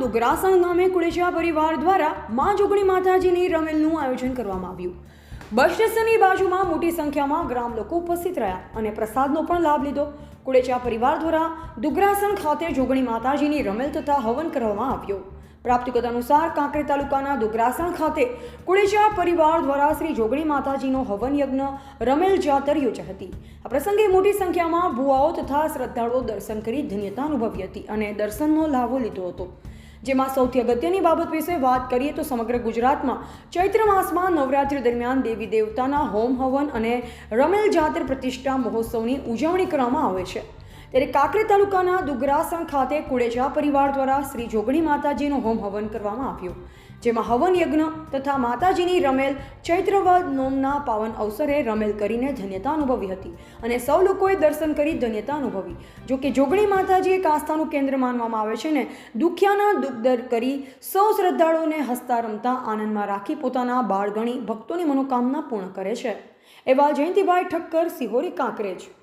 દુગ્રાસણ ગામે કુળેચા પરિવાર દ્વારા મા જોગણી માતાજીની રમેલનું આયોજન કરવામાં આવ્યું. બસ સ્ટેશનની બાજુમાં મોટી સંખ્યામાં ગ્રામ લોકો ઉપસ્થિત રહ્યા અને પ્રસાદનો પણ લાભ લીધો. કુળેચા પરિવાર દ્વારા દુગ્રાસણ ખાતે જોગણી માતાજીની રમેલ તથા હવન કરવામાં આવ્યો. પ્રાપ્ત અનુસાર કાંકરે તાલુકાના દુગ્રાસણ ખાતે કુડેજા પરિવાર દ્વારા શ્રી જોગણી માતાજીનો હવન યજ્ઞ રમેલ જાતર યોજાઈ હતી. આ પ્રસંગે મોટી સંખ્યામાં ભુવાઓ તથા શ્રદ્ધાળુઓ દર્શન કરી ધન્યતા અનુભવી હતી અને દર્શનનો લાભો લીધો હતો. જેમાં સૌથી અગત્યની બાબત વિશે વાત કરીએ તો સમગ્ર ગુજરાતમાં ચૈત્ર માસમાં નવરાત્રિ દરમિયાન દેવી દેવતાના હોમ હવન અને રમેલ જાતર પ્રતિષ્ઠા મહોત્સવની ઉજવણી કરવામાં આવે છે. ત્યારે કાંકરેજ તાલુકાના દુગરાસણ ખાતે કુડેજા પરિવાર દ્વારા શ્રી જોગણી માતાજીનું હોમ હવન કરવામાં આવ્યું. જેમાં હવન યજ્ઞ તથા માતાજીની રમેલ ચૈત્રવદ નોમના પાવન અવસરે રમેલ કરીને ધન્યતા અનુભવી હતી અને સૌ લોકોએ દર્શન કરી ધન્યતા અનુભવી. જોકે જોગણી માતાજી એક આસ્થાનું કેન્દ્ર માનવામાં આવે છે ને, દુખિયાના દુઃખ દર કરી સૌ શ્રદ્ધાળુઓને હસતા રમતા આનંદમાં રાખી પોતાના બાળગણી ભક્તોની મનોકામના પૂર્ણ કરે છે. એવા જયંતિભાઈ ઠક્કર, સિહોરી કાંકરેજ.